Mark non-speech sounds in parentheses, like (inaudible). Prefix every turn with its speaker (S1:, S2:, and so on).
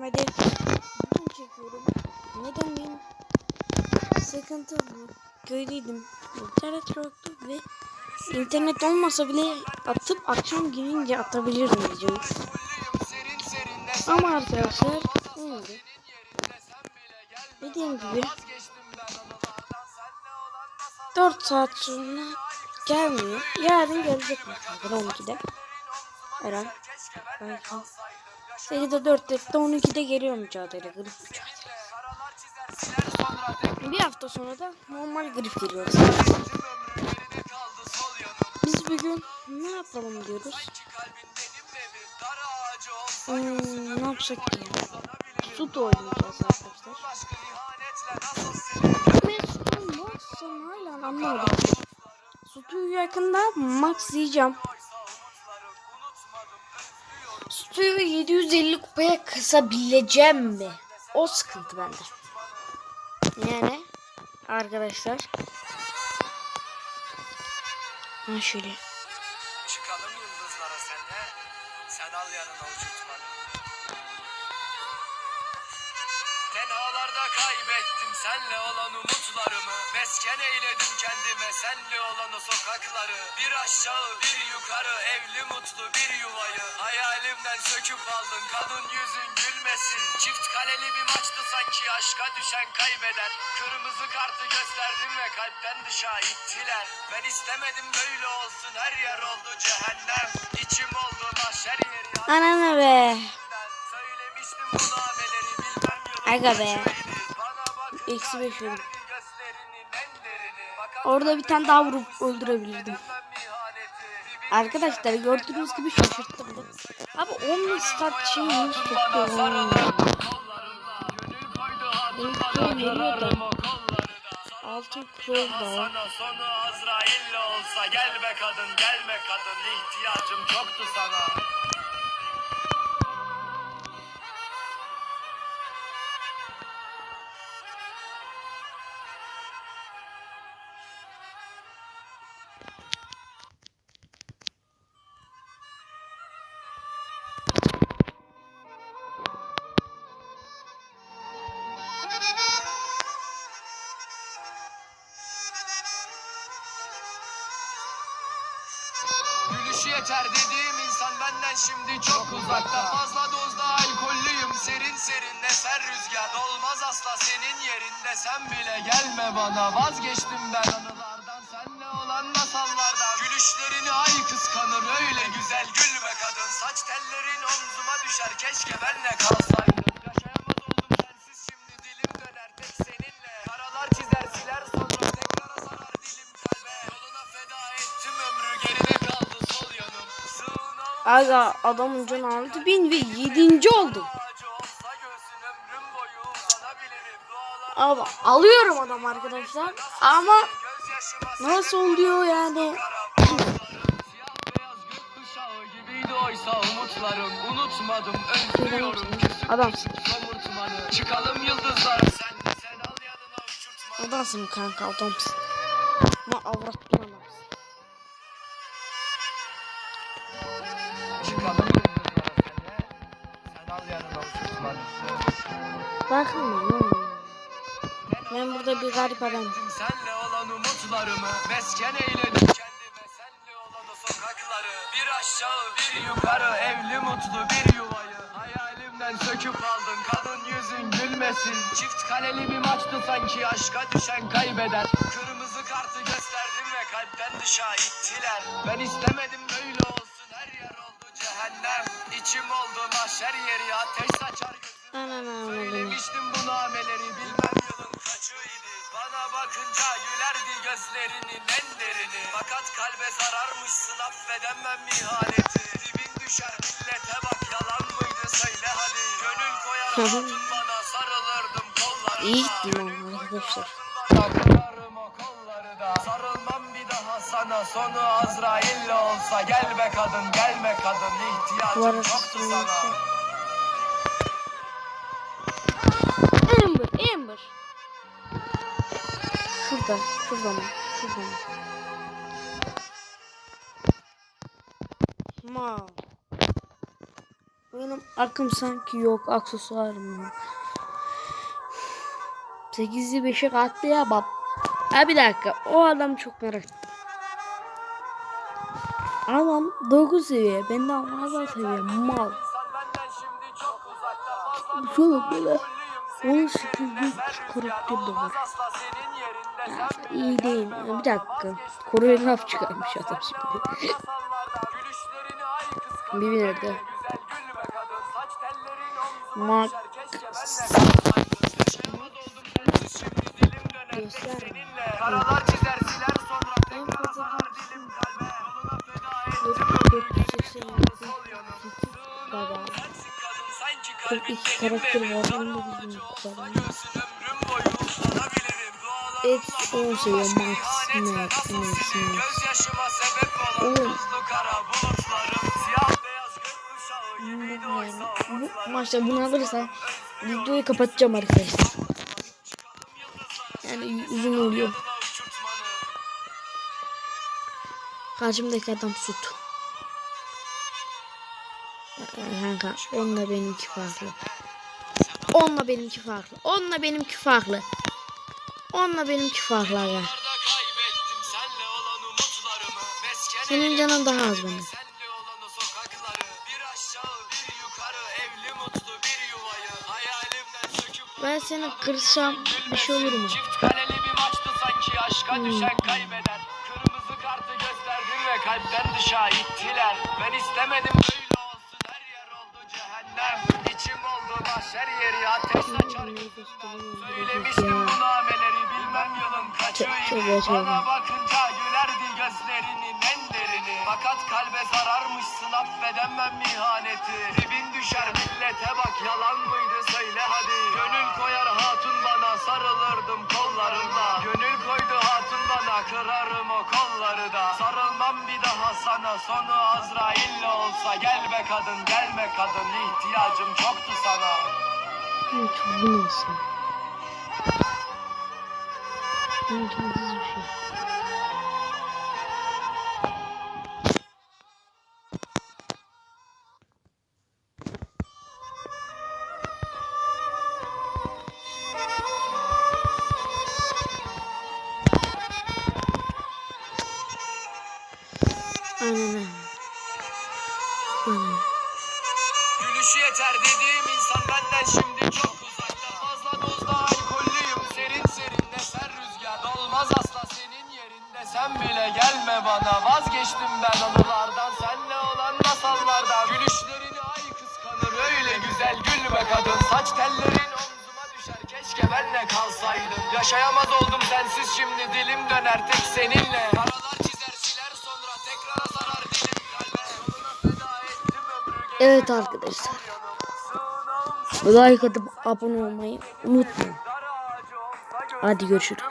S1: Hadi bugün çekiyorum. Neden benim sıkıntı bu. Köydeydim. İnternet yoktu ve internet olmasa bile atıp akşam gelince atabilirim videoyu. Ama arkadaşlar olmadı. Dediğim gibi 4 saat sonra gelmiyor. Yarın gelecek muhtemelen 12'de. Her an. Belki. 8'de 4'te 12'de geliyor mücadele. Grip mücadele. Bir hafta sonra da normal grip geliyor. Biz bugün ne yapalım diyoruz. Hmm, ne yapsak ki? Sut oynayacağız arkadaşlar. Mesut'un Max'ın hala anlamadım. Sütü yakında Max yiyeceğim. Sütü 750 kupaya kısabileceğim mi? O sıkıntı bende. Yani arkadaşlar. Ha şöyle.
S2: Çıkalım yıldızlara senle. Sen al yanına uçurtmanı. Tenhalarda kaybettim senle olan umutlarımı. Mesken eyledim kendime senle olan o sokakları. Bir aşağı bir yukarı evli mutlu bir yuvayı. Hayalimden söküp aldın kadın yüzün gülmesin. Çift kaleli bir maçtı sanki aşka düşen kaybeder. Kırmızı kartı gösterdim ve kalpten dışa ittiler. Ben istemedim böyle olsun her yer oldu cehennem. İçim oldu mahşer yeri.
S1: Anana be.
S2: Söylemiştim bu nameleri bilmem yılın
S1: Aga be. Eksi beş
S2: gülerdi
S1: yedim.
S2: gözlerinin enlerini. Fakat
S1: Orada bir tane daha vurup öldürebilirdim. Arkadaşlar gördüğünüz gibi şaşırttım. Abi 10 stat şey nasıl
S2: o kollarına.
S1: Altın krol da
S2: sonu Azrail'le olsa gel kadın gelme kadın ihtiyacım çoktu sana. Yeter dediğim insan benden şimdi çok uzakta. Fazla dozda alkollüyüm. Serin serin eser rüzgar. Dolmaz asla senin yerinde. Sen bile gelme bana. Vazgeçtim ben anılardan. Senle olan masallardan Gülüşlerini ay kıskanır. Öyle güzel gülme kadın. Saç tellerin omzuma düşer. Keşke benle kalsaydın
S1: Aga adamın canı 6000 ve 7. oldu.
S2: ağacı olsa göğsün ömrüm boyu uzanabilirim Dualar
S1: Abi alıyorum adam arkadaşlar. Ama nasıl oluyor yani?
S2: Umutlarım Unutmadım
S1: Adamsın.
S2: Çıkalım yıldızlara sen sen al
S1: Adamsın kanka adamsın. Ama avrat
S2: Çıkalım Sen?
S1: Ben burada bir garip adamım.
S2: Senle olan umutlarımı mesken eyledim kendime. Senle olan o sokakları Bir aşağı bir yukarı. Evli mutlu bir yuvayı. Hayalimden söküp aldın kadın yüzün gülmesin. Çift kaleli bir maçtı sanki aşka düşen kaybeder. Kırmızı kartı gösterdim ve kalpten dışa ittiler. Ben istemedim böyle Oldu mahşer yeri ateş saçar gözüm. Söylemiştim bu nameleri bilmem yılın kaçıydı. Bana bakınca gülerdi gözlerinin en derini. Fakat kalbe zararmışsın affedemem ihaneti Dibin düşer millete bak yalan mıydı? Söyle hadi. Gönül koyar hatun bana sarılırdım kollarına.
S1: İyi ama arkadaşlar.
S2: Sarılmam bir daha sana Sonu Azrail'le olsa. Gel be kadın gelme kadın sana
S1: yoksa. Amber, Amber. Şurada, şurada mı? Şurada mı? Ma. Benim Akım sanki yok. Aksesuarım yok. 8'li 5'e kattı ya bab. Ha bir dakika. O adam çok merak ettim. Adam 9 seviye. Benden fazla seviye. Mal.
S2: Dostlar
S1: böyle.
S2: alkollüyüm. Senin
S1: 18
S2: yerinde
S1: bir
S2: sen
S1: karakter de var. İyi değil. Bir dakika.
S2: ben
S1: laf çıkarmış adam şimdi. (laughs)
S2: öyle
S1: nerede? Mark.
S2: düşer,
S1: 42
S2: kalbin
S1: karakter var, onu da Eksi on
S2: buldum
S1: seviye,
S2: aşkı
S1: max, max, max, max. Oğlum. Bu maçta bunu alırsa videoyu kapatacağım arkadaşlar. Yani uzun oluyor. Karşımdaki adam süt. Kanka onunla benimki farklı. Onunla benimki farklı. Onunla benimki farklı. Onunla benimki farklı aga. Senin canın daha az benim. Ben seni kırsam bir şey olur mu?
S2: Çift kaleli bir maçtı sanki aşka
S1: Hmm.
S2: düşen kaybeder. Kırmızı kartı gösterdin ve kalpten dışa ittiler. Ben istemedim mahşer yeri ateş saçar gözümden. Söylemiştim bu nameleri bilmem yılın kaçıydı. Bana
S1: bak.
S2: bakınca gülerdi gözlerinin en derini. Fakat kalbe zararmışsın affedemem ihaneti. Dibin düşer millete bak yalan mıydı söyle hadi. Gönül koyar hatun bana sarılırdım kollarınla. Gönül koydu hatun bana kırarım o kolları da. Sarılmam bir daha sana sonu Azrail'le olsa. Gel be kadın gelme kadın ihtiyacım çoktu sana.
S1: Evet, bu nasıl? İmkansız bir şey.
S2: Gülüşü yeter dediğim insan benden şimdi bana Vazgeçtim ben anılardan senle olan masallardan Gülüşlerini ay kıskanır. Öyle güzel gülme kadın. Saç tellerin omzuma düşer. Keşke benle kalsaydın Yaşayamaz oldum sensiz şimdi. Dilim döner tek seninle. Karalar çizer siler sonra tekrar sarar dilim kalbe. Yoluna feda ettim ömrü
S1: Evet arkadaşlar. Like atıp abone olmayı unutmayın. Hadi görüşürüz.